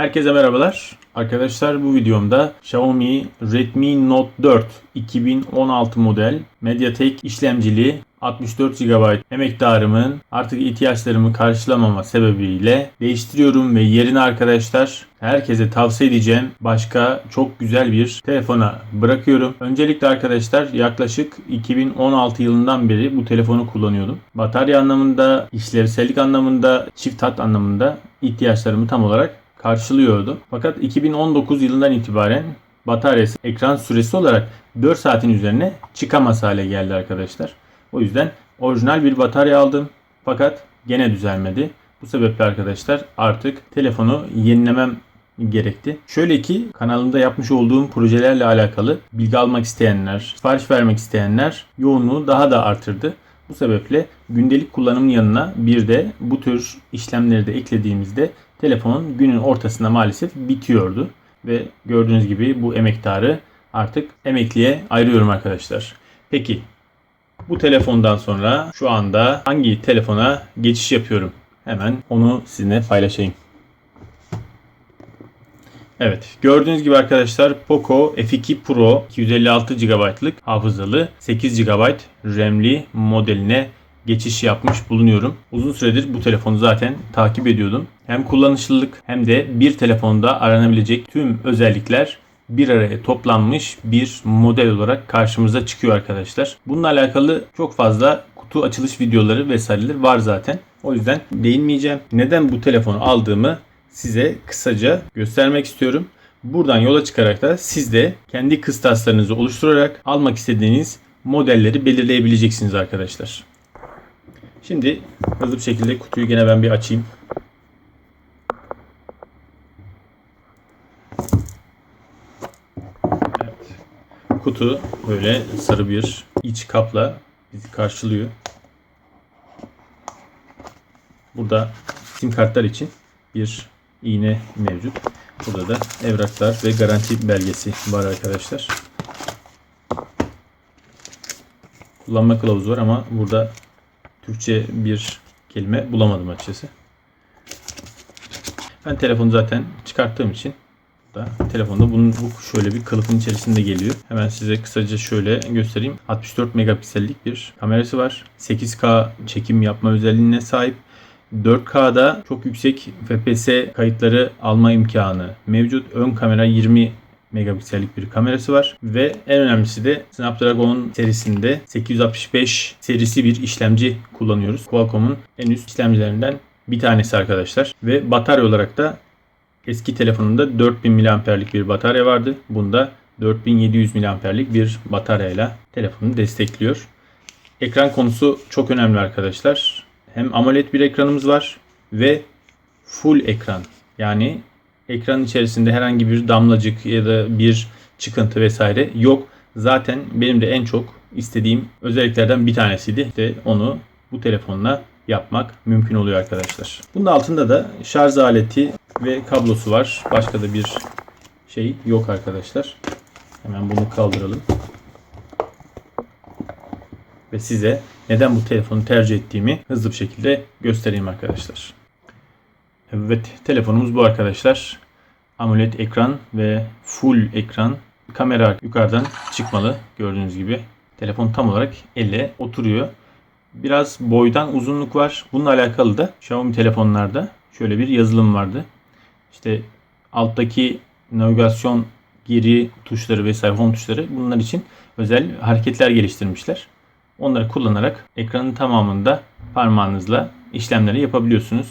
Herkese merhabalar. Arkadaşlar bu videomda Xiaomi Redmi Note 4 2016 model MediaTek işlemcili 64 GB emektarımın artık ihtiyaçlarımı karşılamama sebebiyle değiştiriyorum ve yerine arkadaşlar herkese tavsiye edeceğim başka çok güzel bir telefona bırakıyorum. Öncelikle arkadaşlar yaklaşık 2016 yılından beri bu telefonu kullanıyordum. Batarya anlamında, işlevsellik anlamında, çift hat anlamında ihtiyaçlarımı tam olarak karşılıyordu. Fakat 2019 yılından itibaren bataryası ekran süresi olarak 4 saatin üzerine çıkamaz hale geldi arkadaşlar. O yüzden orijinal bir batarya aldım. Fakat gene düzelmedi. Bu sebeple arkadaşlar artık telefonu yenilemem gerekti. Şöyle ki kanalımda yapmış olduğum projelerle alakalı bilgi almak isteyenler, sipariş vermek isteyenler yoğunluğu daha da artırdı. Bu sebeple gündelik kullanımın yanına bir de bu tür işlemleri de eklediğimizde telefonun günün ortasında maalesef bitiyordu. Ve gördüğünüz gibi bu emektarı artık emekliye ayırıyorum arkadaşlar. Peki bu telefondan sonra şu anda hangi telefona geçiş yapıyorum? Hemen onu sizinle paylaşayım. Evet gördüğünüz gibi arkadaşlar Poco F2 Pro 256 GB'lık hafızalı 8 GB RAM'li modeline geçiş yapmış bulunuyorum. Uzun süredir bu telefonu zaten takip ediyordum. Hem kullanışlılık hem de bir telefonda aranabilecek tüm özellikler bir araya toplanmış bir model olarak karşımıza çıkıyor arkadaşlar. Bununla alakalı çok fazla kutu açılış videoları vesaireler var zaten. O yüzden değinmeyeceğim. Neden bu telefonu aldığımı size kısaca göstermek istiyorum. Buradan yola çıkarak da siz de kendi kıstaslarınızı oluşturarak almak istediğiniz modelleri belirleyebileceksiniz arkadaşlar. Şimdi hızlı bir şekilde kutuyu gene ben bir açayım. Evet. Kutu böyle sarı bir iç kapla bizi karşılıyor. Burada sim kartlar için bir iğne mevcut. Burada da evraklar ve garanti belgesi var arkadaşlar. Kullanma kılavuzu var ama burada Türkçe bir kelime bulamadım açıkçası. Ben telefonu zaten çıkarttığım için da telefonda bunun bu şöyle bir kılıfın içerisinde geliyor. Hemen size kısaca şöyle göstereyim. 64 megapiksellik bir kamerası var. 8K çekim yapma özelliğine sahip. 4K'da çok yüksek FPS kayıtları alma imkanı mevcut. Ön kamera 20 megapiksellik bir kamerası var ve en önemlisi de Snapdragon serisinde 865 serisi bir işlemci kullanıyoruz. Qualcomm'un en üst işlemcilerinden bir tanesi arkadaşlar ve batarya olarak da eski telefonumda 4000 mAh'lik bir batarya vardı. Bunda 4700 mAh'lik bir bataryayla telefonu destekliyor. Ekran konusu çok önemli arkadaşlar. Hem AMOLED bir ekranımız var ve full ekran. Yani ekran içerisinde herhangi bir damlacık ya da bir çıkıntı vesaire yok. Zaten benim de en çok istediğim özelliklerden bir tanesiydi. İşte onu bu telefonla yapmak mümkün oluyor arkadaşlar. Bunun altında da şarj aleti ve kablosu var. Başka da bir şey yok arkadaşlar. Hemen bunu kaldıralım. Ve size neden bu telefonu tercih ettiğimi hızlı bir şekilde göstereyim arkadaşlar. Evet telefonumuz bu arkadaşlar. AMOLED ekran ve full ekran. Kamera yukarıdan çıkmalı gördüğünüz gibi. Telefon tam olarak elle oturuyor. Biraz boydan uzunluk var. Bununla alakalı da Xiaomi telefonlarda şöyle bir yazılım vardı. İşte alttaki navigasyon geri tuşları vesaire home tuşları bunlar için özel hareketler geliştirmişler. Onları kullanarak ekranın tamamında parmağınızla işlemleri yapabiliyorsunuz.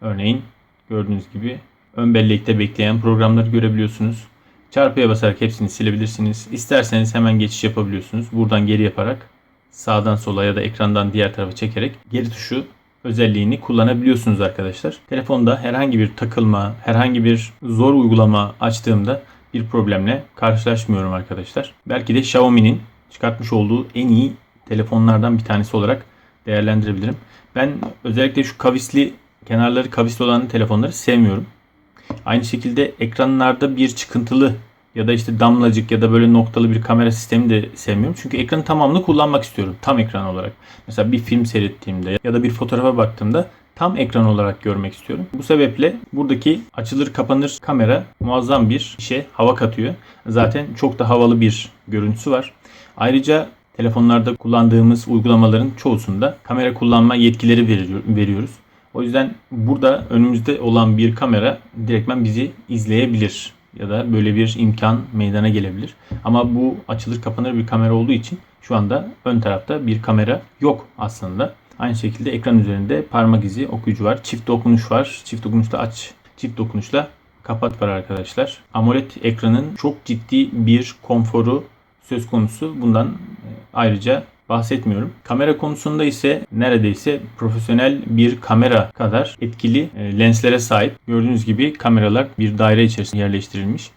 Örneğin gördüğünüz gibi ön bellekte bekleyen programları görebiliyorsunuz. Çarpıya basarak hepsini silebilirsiniz. İsterseniz hemen geçiş yapabiliyorsunuz. Buradan geri yaparak sağdan sola ya da ekrandan diğer tarafa çekerek geri tuşu özelliğini kullanabiliyorsunuz arkadaşlar. Telefonda herhangi bir takılma, herhangi bir zor uygulama açtığımda bir problemle karşılaşmıyorum arkadaşlar. Belki de Xiaomi'nin çıkartmış olduğu en iyi telefonlardan bir tanesi olarak değerlendirebilirim. Ben özellikle şu kavisli kenarları kavisli olan telefonları sevmiyorum. Aynı şekilde ekranlarda bir çıkıntılı ya da işte damlacık ya da böyle noktalı bir kamera sistemi de sevmiyorum. Çünkü ekranın tamamını kullanmak istiyorum. Tam ekran olarak. Mesela bir film seyrettiğimde ya da bir fotoğrafa baktığımda tam ekran olarak görmek istiyorum. Bu sebeple buradaki açılır kapanır kamera muazzam bir işe hava katıyor. Zaten çok da havalı bir görüntüsü var. Ayrıca telefonlarda kullandığımız uygulamaların çoğusunda kamera kullanma yetkileri veriyor- veriyoruz. O yüzden burada önümüzde olan bir kamera direktmen bizi izleyebilir ya da böyle bir imkan meydana gelebilir. Ama bu açılır kapanır bir kamera olduğu için şu anda ön tarafta bir kamera yok aslında. Aynı şekilde ekran üzerinde parmak izi okuyucu var. Çift dokunuş var. Çift dokunuşla aç, çift dokunuşla kapat var arkadaşlar. AMOLED ekranın çok ciddi bir konforu söz konusu. Bundan e, ayrıca bahsetmiyorum. Kamera konusunda ise neredeyse profesyonel bir kamera kadar etkili e, lenslere sahip. Gördüğünüz gibi kameralar bir daire içerisinde yerleştirilmiş.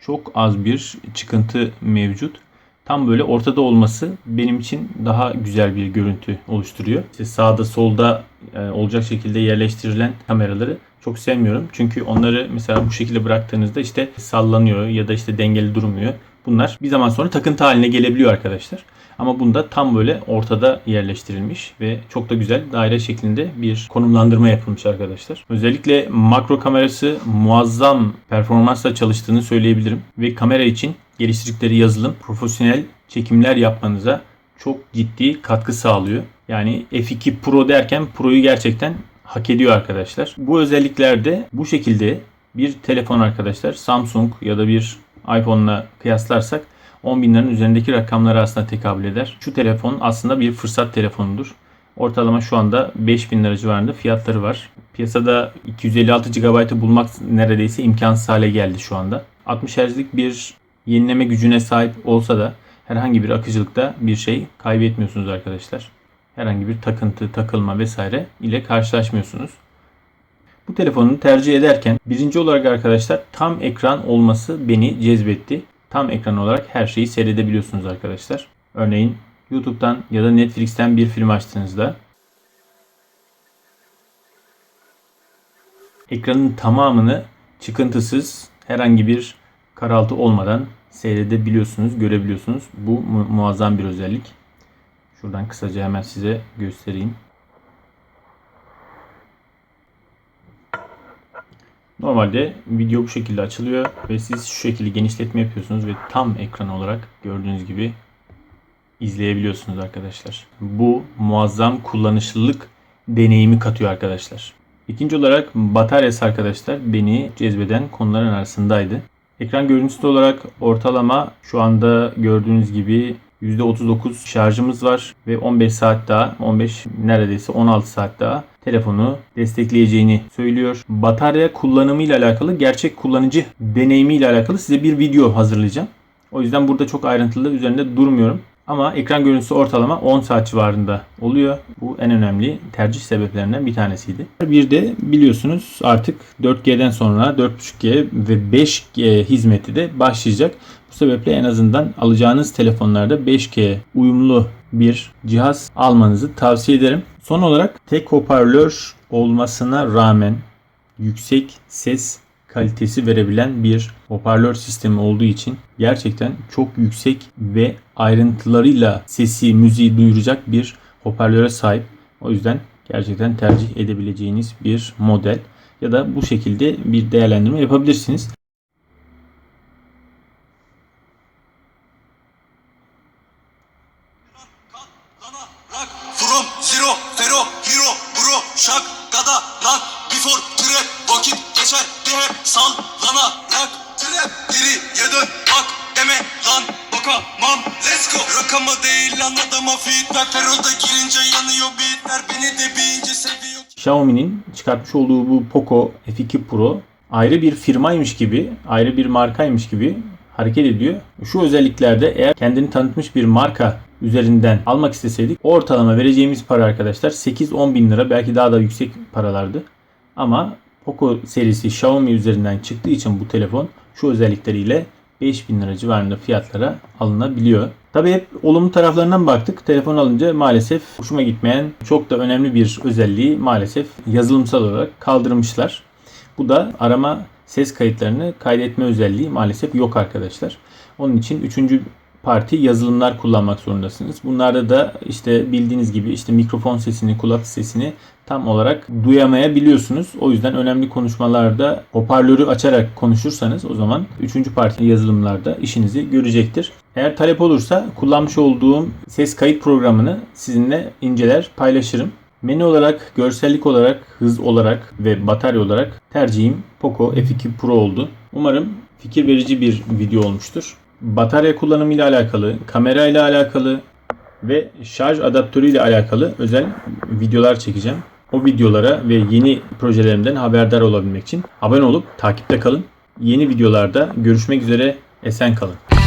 Çok az bir çıkıntı mevcut. Tam böyle ortada olması benim için daha güzel bir görüntü oluşturuyor. İşte sağda solda e, olacak şekilde yerleştirilen kameraları çok sevmiyorum. Çünkü onları mesela bu şekilde bıraktığınızda işte sallanıyor ya da işte dengeli durmuyor. Bunlar bir zaman sonra takıntı haline gelebiliyor arkadaşlar. Ama bunda tam böyle ortada yerleştirilmiş ve çok da güzel daire şeklinde bir konumlandırma yapılmış arkadaşlar. Özellikle makro kamerası muazzam performansla çalıştığını söyleyebilirim. Ve kamera için geliştirdikleri yazılım profesyonel çekimler yapmanıza çok ciddi katkı sağlıyor. Yani F2 Pro derken Pro'yu gerçekten hak ediyor arkadaşlar. Bu özelliklerde bu şekilde bir telefon arkadaşlar Samsung ya da bir iPhone'la kıyaslarsak 10 bin liranın üzerindeki rakamlara aslında tekabül eder. Şu telefon aslında bir fırsat telefonudur. Ortalama şu anda 5000 lira civarında fiyatları var. Piyasada 256 GB'ı bulmak neredeyse imkansız hale geldi şu anda. 60 Hz'lik bir yenileme gücüne sahip olsa da herhangi bir akıcılıkta bir şey kaybetmiyorsunuz arkadaşlar. Herhangi bir takıntı, takılma vesaire ile karşılaşmıyorsunuz. Bu telefonu tercih ederken birinci olarak arkadaşlar tam ekran olması beni cezbetti. Tam ekran olarak her şeyi seyredebiliyorsunuz arkadaşlar. Örneğin YouTube'dan ya da Netflix'ten bir film açtığınızda ekranın tamamını çıkıntısız herhangi bir karaltı olmadan seyredebiliyorsunuz, görebiliyorsunuz. Bu mu- muazzam bir özellik. Şuradan kısaca hemen size göstereyim. Normalde video bu şekilde açılıyor ve siz şu şekilde genişletme yapıyorsunuz ve tam ekran olarak gördüğünüz gibi izleyebiliyorsunuz arkadaşlar. Bu muazzam kullanışlılık deneyimi katıyor arkadaşlar. İkinci olarak bataryası arkadaşlar beni cezbeden konuların arasındaydı. Ekran görüntüsü olarak ortalama şu anda gördüğünüz gibi %39 şarjımız var ve 15 saat daha 15 neredeyse 16 saat daha telefonu destekleyeceğini söylüyor. Batarya kullanımı ile alakalı gerçek kullanıcı deneyimi ile alakalı size bir video hazırlayacağım. O yüzden burada çok ayrıntılı üzerinde durmuyorum. Ama ekran görüntüsü ortalama 10 saat civarında oluyor. Bu en önemli tercih sebeplerinden bir tanesiydi. Bir de biliyorsunuz artık 4G'den sonra 4.5G ve 5G hizmeti de başlayacak. Bu sebeple en azından alacağınız telefonlarda 5G uyumlu bir cihaz almanızı tavsiye ederim. Son olarak tek hoparlör olmasına rağmen yüksek ses kalitesi verebilen bir hoparlör sistemi olduğu için gerçekten çok yüksek ve ayrıntılarıyla sesi, müziği duyuracak bir hoparlöre sahip. O yüzden gerçekten tercih edebileceğiniz bir model ya da bu şekilde bir değerlendirme yapabilirsiniz. Go Rakama değil lan adama feedback, feroda girince yanıyor beatler, beni de bir ince seviyor Xiaomi'nin çıkartmış olduğu bu Poco F2 Pro ayrı bir firmaymış gibi, ayrı bir markaymış gibi hareket ediyor. Şu özelliklerde eğer kendini tanıtmış bir marka üzerinden almak isteseydik ortalama vereceğimiz para arkadaşlar 8-10 bin lira belki daha da yüksek paralardı. Ama Poco serisi Xiaomi üzerinden çıktığı için bu telefon şu özellikleriyle 5000 lira civarında fiyatlara alınabiliyor. Tabii hep olumlu taraflarından baktık. Telefon alınca maalesef hoşuma gitmeyen çok da önemli bir özelliği maalesef yazılımsal olarak kaldırmışlar. Bu da arama ses kayıtlarını kaydetme özelliği maalesef yok arkadaşlar. Onun için üçüncü parti yazılımlar kullanmak zorundasınız. Bunlarda da işte bildiğiniz gibi işte mikrofon sesini, kulak sesini tam olarak duyamayabiliyorsunuz. O yüzden önemli konuşmalarda hoparlörü açarak konuşursanız o zaman 3. parti yazılımlarda işinizi görecektir. Eğer talep olursa kullanmış olduğum ses kayıt programını sizinle inceler, paylaşırım. Menü olarak, görsellik olarak, hız olarak ve batarya olarak tercihim Poco F2 Pro oldu. Umarım fikir verici bir video olmuştur. Batarya kullanımı ile alakalı, kamera ile alakalı ve şarj adaptörü ile alakalı özel videolar çekeceğim. O videolara ve yeni projelerimden haberdar olabilmek için abone olup takipte kalın. Yeni videolarda görüşmek üzere. Esen kalın.